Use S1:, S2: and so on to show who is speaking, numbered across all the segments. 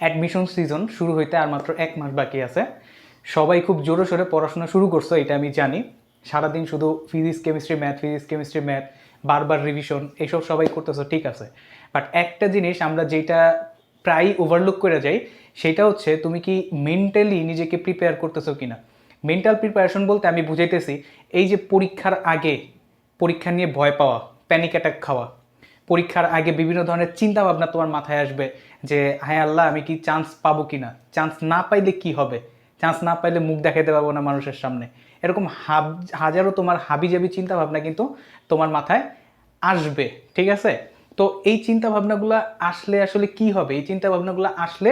S1: Admission season শুরু হইতে আর মাত্র এক মাস বাকি আছে। সবাই খুব জোরে সোরে পড়াশোনা শুরু করছ, এটা আমি জানি। সারাদিন শুধু physics chemistry math physics chemistry math বারবার রিভিশন এইসব সবাই করতেছো, ঠিক আছে। বাট একটা জিনিস আমরা যেটা প্রায় ওভারলুক করে যাই, সেটা হচ্ছে তুমি কি মেন্টালি নিজেকে প্রিপেয়ার করতেছো কিনা? মেন্টাল প্রিপারেশন বলতে আমি বুঝাইতেছি, এই যে পরীক্ষার আগে, পরীক্ষা নিয়ে ভয় পাওয়া প্যানিক অ্যাটাক খাওয়া পরীক্ষার আগে বিভিন্ন ধরনের চিন্তা ভাবনা তোমার মাথায় আসবে যে হ্যাঁ আল্লাহ, আমি কি চান্স পাবো কি না চান্স না পাইলে কি হবে? চান্স না পাইলে মুখ দেখাতে পারব না মানুষের সামনে। এরকম হাব, হাজারো তোমার হাবিজাবি চিন্তা ভাবনা কিন্তু তোমার মাথায় আসবে, ঠিক আছে? তো এই চিন্তা ভাবনাগুলো আসলে আসলে কি হবে? এই চিন্তা ভাবনাগুলো আসলে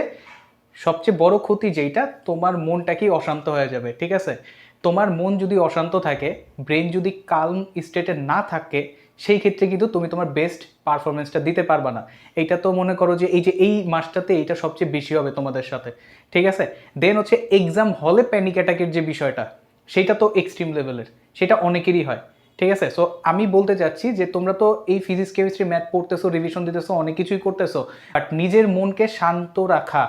S1: সবচেয়ে বড় ক্ষতি যেইটা, তোমার মনটাকেই অশান্ত হয়ে যাবে, ঠিক আছে? তোমার মন যদি অশান্ত থাকে ব্রেন যদি কালম স্টেটে না থাকে সেই ক্ষেত্রে কিন্তু তুমি তোমার বেস্ট পারফরমেন্সটা দিতে পারবা না। এইটা তো মনে করো যে এই যে এই মাসটাতে এইটা সবচেয়ে বেশি হবে তোমাদের সাথে, ঠিক আছে? দেন হচ্ছে এক্সাম হলে প্যানিক অ্যাটাকের যে বিষয়টা, সেটা তো এক্সট্রিম লেভেলের সেটা অনেকেরই হয়, ঠিক আছে? সো আমি বলতে চাচ্ছি যে তোমরা তো এই ফিজিক্স কেমিস্ট্রি ম্যাথ পড়তেছো রিভিশন দিতেছো, অনেক কিছুই করতেছো বাট নিজের মনকে শান্ত রাখা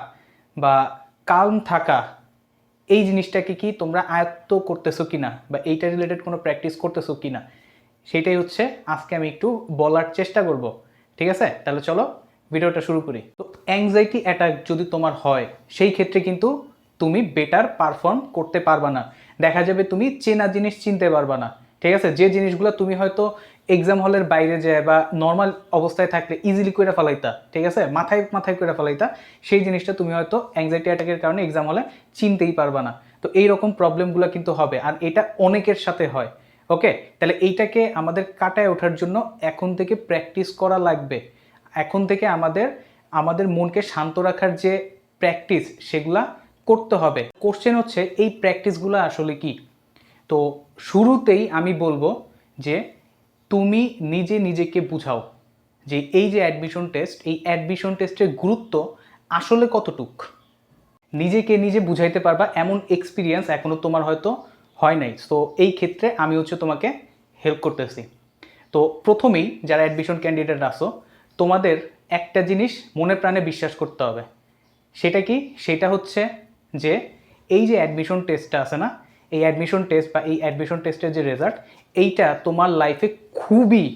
S1: বা কালম থাকা, এই জিনিসটাকে কি তোমরা আয়ত্ত করতেছো কিনা বা এইটা রিলেটেড কোনো প্র্যাকটিস করতেছো কিনা সেটাই হচ্ছে আজকে আমি একটু বলার চেষ্টা করব। ঠিক আছে? তাহলে চলো ভিডিওটা শুরু করি। তো অ্যাংজাইটি অ্যাটাক যদি তোমার হয়, সেই ক্ষেত্রে কিন্তু তুমি বেটার পারফর্ম করতে পারবা না। দেখা যাবে তুমি চেনা জিনিস চিনতে পারবা না। ঠিক আছে? যে জিনিসগুলো তুমি হয়তো এক্সাম হলের বাইরে যায় বা নর্মাল অবস্থায় থাকলে ইজিলি করে ফেলাইতা। ঠিক আছে? মাথায় মাথায় করে ফেলাইতা। সেই জিনিসটা তুমি হয়তো অ্যাংজাইটি অ্যাটাকের কারণে এক্সাম হলে চিনতেই পারবা না। তো এই রকম প্রবলেমগুলো কিন্তু হবে। আর এটা অনেকের সাথে হয়। ওকে, তাহলে এইটাকে আমাদের কাটায় ওঠার জন্য এখন থেকে প্র্যাকটিস করা লাগবে। এখন থেকে আমাদের আমাদের মনকে শান্ত রাখার যে প্র্যাকটিস সেগুলা করতে হবে। কোশ্চেন হচ্ছে, এই প্র্যাকটিসগুলো আসলে কি? তো শুরুতেই আমি বলব যে তুমি নিজে নিজেকে বুঝাও যে এই যে অ্যাডমিশন টেস্ট এই অ্যাডমিশন টেস্টের গুরুত্ব আসলে কতটুক? নিজেকে নিজে বুঝাইতে পারবা, এমন এক্সপিরিয়েন্স এখনও তোমার হয়তো হয় নাই। তো এই ক্ষেত্রে আমি হচ্ছে তোমাকে হেল্প করতেছি। তো প্রথমেই যারা অ্যাডমিশন ক্যান্ডিডেট আসো তোমাদের একটা জিনিস মনে প্রাণে বিশ্বাস করতে হবে। সেটা কি? সেটা হচ্ছে যে, এই যে অ্যাডমিশন টেস্টটা আছে না, এই অ্যাডমিশন টেস্ট বা এই অ্যাডমিশন টেস্টের যে রেজাল্ট এইটা তোমার লাইফে খুবই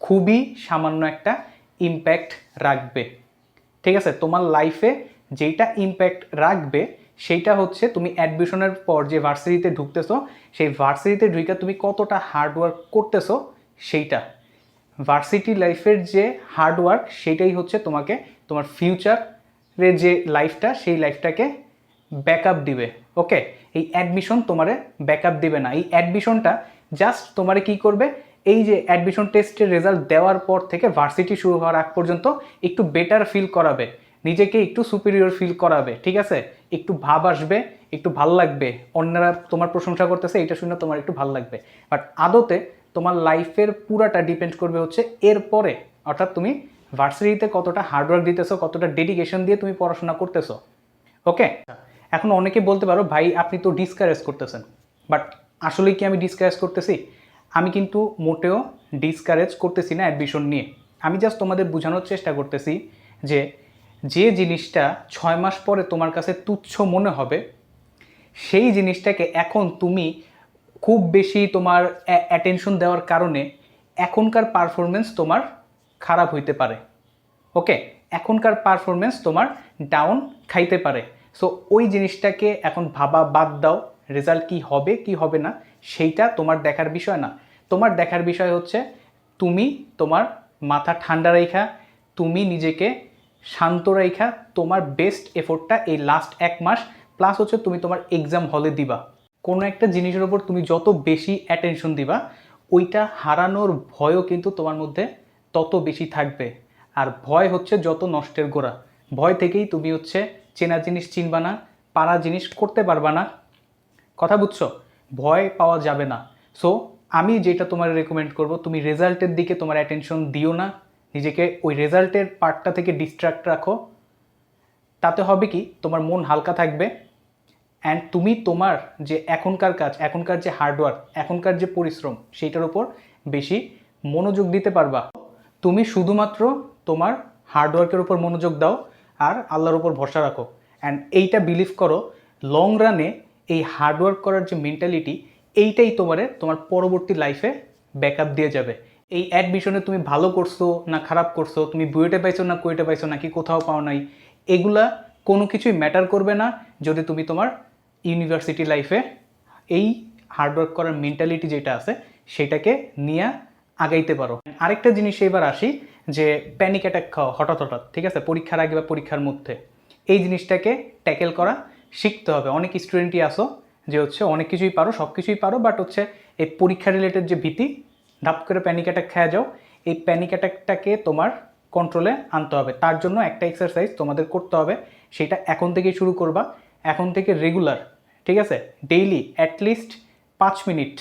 S1: খুবই সামান্য একটা ইম্প্যাক্ট রাখবে। ঠিক আছে? তোমার লাইফে যেইটা ইম্প্যাক্ট রাখবে সেইটা হচ্ছে তুমি অ্যাডমিশনের পর যে ভার্সিটিতে ঢুকতেছো, সেই ভার্সিটিতে ঢুকে তুমি কতটা হার্ডওয়ার্ক করতেছো সেইটা। ভার্সিটি লাইফের যে হার্ডওয়ার্ক সেটাই হচ্ছে তোমাকে তোমার ফিউচারের যে লাইফটা সেই লাইফটাকে ব্যাকআপ দিবে। ওকে এই অ্যাডমিশন তোমারে ব্যাকআপ দিবে না। এই অ্যাডমিশনটা জাস্ট তোমারে কি করবে? এই যে অ্যাডমিশন টেস্টের রেজাল্ট দেওয়ার পর থেকে ভার্সিটি শুরু হওয়ার আগ পর্যন্ত একটু বেটার ফিল করাবে। নিজেকে একটু সুপিরিয়র ফিল করাবে, ঠিক আছে? একটু ভাব আসবে, একটু ভালো লাগবে। অন্যরা তোমার প্রশংসা করতেছে, এটা শুনে তোমার একটু ভালো লাগবে। বাট আদতে তোমার লাইফের পুরাটা ডিপেন্ড করবে হচ্ছে এরপরে, অর্থাৎ তুমি ভার্সিটিতে কতটা হার্ডওয়ার্ক দিতেছো, কতটা ডেডিকেশন দিয়ে তুমি পড়াশোনা করতেছো। ওকে এখন অনেকে বলতে পারো, ভাই, আপনি তো ডিসকারেজ করতেছেন। বাট আসলে কি আমি ডিসকারেজ করতেছি? আমি কিন্তু মোটেও ডিসকারেজ করতেছি না অ্যাডমিশন নিয়ে। আমি জাস্ট তোমাদের বোঝানোর চেষ্টা করতেছি যে যে জিনিসটা ছয় মাস পরে তোমার কাছে তুচ্ছ মনে হবে, সেই জিনিসটাকে এখন তুমি খুব বেশি তোমার অ্যাটেনশন দেওয়ার কারণে এখনকার পারফরমেন্স তোমার খারাপ হইতে পারে। ওকে এখনকার পারফরমেন্স তোমার ডাউন খাইতে পারে। সো ওই জিনিসটাকে এখন ভাবা বাদ দাও রেজাল্ট কি হবে কি হবে না, সেইটা তোমার দেখার বিষয় না। তোমার দেখার বিষয় হচ্ছে, তুমি তোমার মাথা ঠান্ডা রেখা, তুমি নিজেকে শান্ত রেখা, তোমার বেস্ট এফোর্টটা এই লাস্ট এক মাস প্লাস হচ্ছে তুমি তোমার এক্সাম হলে দিবা। কোনো একটা জিনিসের ওপর তুমি যত বেশি অ্যাটেনশন দিবা, ওইটা হারানোর ভয়ও কিন্তু তোমার মধ্যে তত বেশি থাকবে। আর ভয় হচ্ছে যত নষ্টের গোড়া। ভয় থেকেই তুমি হচ্ছে চেনা জিনিস চিনবা না, পারা জিনিস করতে পারবা না। কথা বুঝছ? ভয় পাওয়া যাবে না। সো আমি যেটা তোমার রেকমেন্ড করব, তুমি রেজাল্টের দিকে তোমার অ্যাটেনশন দিও না। নিজেকে ওই রেজাল্টের পার্টটা থেকে ডিস্ট্রাক্ট রাখো। তাতে হবে কি, তোমার মন হালকা থাকবে অ্যান্ড তুমি তোমার যে এখনকার কাজ, এখনকার যে হার্ডওয়ার্ক এখনকার যে পরিশ্রম, সেইটার উপর বেশি মনোযোগ দিতে পারবা। তুমি শুধুমাত্র তোমার হার্ডওয়ার্কের উপর মনোযোগ দাও আর আল্লাহর উপর ভরসা রাখো অ্যান্ড এইটা বিলিভ করো লং রানে এই হার্ডওয়ার্ক করার যে মেন্টালিটি এইটাই তোমারে তোমার পরবর্তী লাইফে ব্যাকআপ দিয়ে যাবে। এই অ্যাডমিশনে তুমি ভালো করছ না খারাপ করছ? তুমি বুয়েটে পাইছো না কুয়েটে পাইছো নাকি কোথাও পাও নাই? এগুলা কোনো কিছুই ম্যাটার করবে না যদি তুমি তোমার ইউনিভার্সিটি লাইফে এই হার্ডওয়ার্ক করার মেন্টালিটি যেটা আছে, সেটাকে নিয়ে আগাইতে পারো। আরেকটা জিনিস এবার আসি যে প্যানিক অ্যাটাক খাওয়া, হঠাৎ হঠাৎ, ঠিক আছে? পরীক্ষার আগে বা পরীক্ষার মধ্যে। এই জিনিসটাকে ট্যাকেল করা শিখতে হবে। অনেক স্টুডেন্টই আসো যে হচ্ছে অনেক কিছুই পারো সব কিছুই পারো বাট হচ্ছে এই পরীক্ষা রিলেটেড যে ভীতি ধাপ করে প্যানিক অ্যাটাক খেয়া যাও। এই প্যানিক অ্যাটাকটাকে তোমার কন্ট্রোলে আনতে হবে। তার জন্য একটা এক্সারসাইজ তোমাদের করতে হবে। সেটা এখন থেকেই শুরু করবা। এখন থেকে রেগুলার ঠিক আছে? ডেইলি অ্যাটলিস্ট পাঁচ মিনিট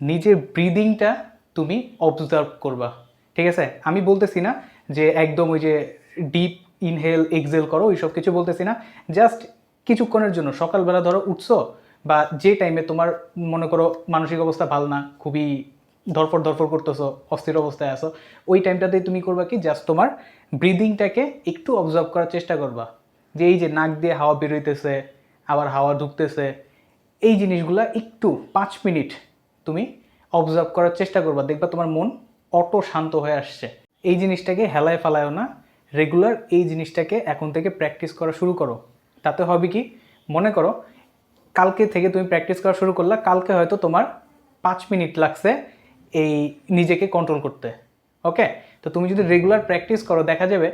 S1: নিজের ব্রিদিংটা তুমি অবজার্ভ করবা। ঠিক আছে? আমি বলতেছি না যে একদম ওই যে ডিপ ইনহেল এক্সেল করো ওইসব কিছু বলতেছি না। জাস্ট কিছুক্ষণের জন্য, সকালবেলা ধরো উঠছো বা যে টাইমে তোমার মনে করো মানসিক অবস্থা ভালো না, খুবই ধরফর ধরফর করতেছো, অস্থির অবস্থায় আছো, ওই টাইমটাতেই তুমি করবা কি? জাস্ট তোমার ব্রিদিংটাকে একটু অবজার্ভ করার চেষ্টা করবা। যে এই যে নাক দিয়ে হাওয়া বেরোইতেছে আবার হাওয়া ঢুকতেছে, এই জিনিসগুলা একটু পাঁচ মিনিট তুমি অবজার্ভ করার চেষ্টা করবা। দেখবা তোমার মন অটো শান্ত হয়ে আসছে। এই জিনিসটাকে হেলায় ফালায়ও না রেগুলার এই জিনিসটাকে এখন থেকে প্র্যাকটিস করা শুরু করো। তাতে হবে কি? মনে করো, কালকে থেকে তুমি প্র্যাকটিস করা শুরু করলা, কালকে হয়তো তোমার পাঁচ মিনিট লাগছে এই নিজেকে কন্ট্রোল করতে। ওকে তো তুমি যদি রেগুলার প্র্যাকটিস করো, দেখা যাবে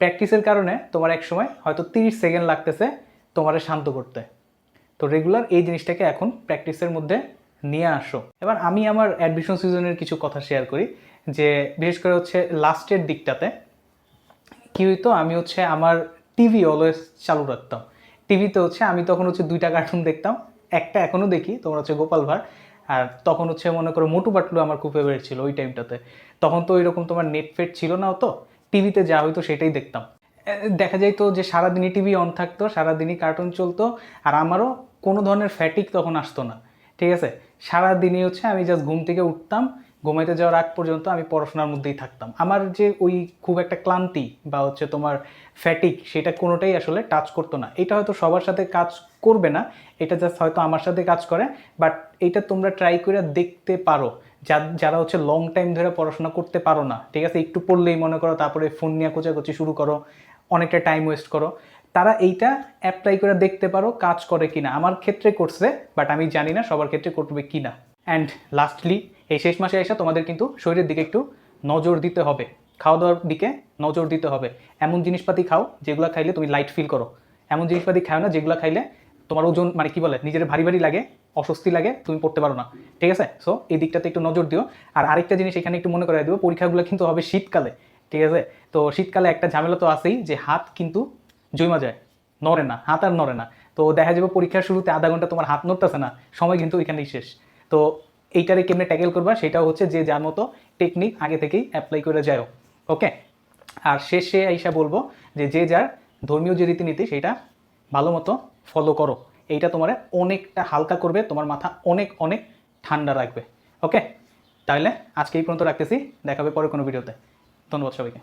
S1: প্র্যাকটিসের কারণে তোমার এক সময় হয়তো তিরিশ সেকেন্ড লাগতেছে তোমারে শান্ত করতে। তো রেগুলার এই জিনিসটাকে এখন প্র্যাকটিসের মধ্যে নিয়ে আসো। এবার আমি আমার অ্যাডমিশন সিজনের কিছু কথা শেয়ার করি, যে বিশেষ করে হচ্ছে লাস্টের দিকটাতে। কি হইতো? আমি হচ্ছে আমার টিভি অলওয়েজ চালু রাখতাম। টিভিতে হচ্ছে আমি তখন হচ্ছে দুইটা কার্টুন দেখতাম, একটা এখনও দেখি, তোমার হচ্ছে গোপাল ভাঁড়। আর তখন হচ্ছে মনে করো মোটু পাটলু আমার খুব ফেভারিট ছিল ওই টাইমটাতে তখন তো ওইরকম তোমার নেট ফেট ছিল না তো টিভিতে যা হইতো সেটাই দেখতাম। দেখা দেখা যাইতো যে সারাদিনই টিভি অন থাকতো, সারাদিনই কার্টুন চলতো, আর আমারও কোনো ধরনের ফ্যাটিক তখন আসতো না। ঠিক আছে? সারাদিনই হচ্ছে আমি জাস্ট ঘুম থেকে উঠতাম ঘুমাইতে যাওয়ার আগ পর্যন্ত আমি পড়াশোনার মধ্যেই থাকতাম। আমার যে ওই খুব একটা ক্লান্তি বা হচ্ছে তোমার ফ্যাটিক সেটা কোনোটাই আসলে টাচ করতো না। এটা হয়তো সবার সাথে কাজ করবে না, এটা জাস্ট হয়তো আমার সাথে কাজ করে বাট এটা তোমরা ট্রাই করে দেখতে পারো। যারা হচ্ছে লং টাইম ধরে পড়াশোনা করতে পারো না, ঠিক আছে? একটু পড়লেই মনে করো তারপরে ফোন নিয়ে কোচাকুচি শুরু করো, অনেকটা টাইম ওয়েস্ট করো। তারা এইটা অ্যাপ্লাই করে দেখতে পারো কাজ করে কিনা। আমার ক্ষেত্রে করছে বাট আমি জানি না সবার ক্ষেত্রে করবে কিনা। অ্যান্ড লাস্টলি এই শেষ মাসে এসে তোমাদের কিন্তু শরীরের দিকে একটু নজর দিতে হবে। খাওয়া দাওয়ার দিকে নজর দিতে হবে। এমন জিনিসপাতি খাও যেগুলো খাইলে তুমি লাইট ফিল করো। এমন জিনিসপাতি খাও না যেগুলো খাইলে তোমার ওজন মানে কি বলে, নিজের ভারী ভারী লাগে, অস্বস্তি লাগে, তুমি পড়তে পারো না। ঠিক আছে? সো এই দিকটাতে একটু নজর দিও। আর আরেকটা জিনিস এখানে একটু মনে করাই দিও, পরীক্ষাগুলো কিন্তু হবে শীতকালে। ঠিক আছে? তো শীতকালে একটা ঝামেলা তো আছেই যে হাত কিন্তু জমা যায়, নড়ে না, হাত আর নড়ে না। তো দেখা যাবে পরীক্ষার শুরুতে আধা ঘণ্টা তোমার হাত নড়তেছে না, সময় কিন্তু এখানেই শেষ। তো এইটারে কেমনে ট্যাকেল করবা সেটাও হচ্ছে যে যার মতো টেকনিক আগে থেকেই অ্যাপ্লাই করে যাও ওকে আর শেষে আইসা বলব যে যে যার ধর্মীয় যে রীতিনীতি সেটা ভালো মতো ফলো করো। এইটা তোমার অনেকটা হালকা করবে, তোমার মাথা অনেক অনেক ঠান্ডা রাখবে ওকে তাহলে আজকে এই পর্যন্ত রাখতেছি দেখাবে পরে কোনো ভিডিওতে। ধন্যবাদ সবাইকে।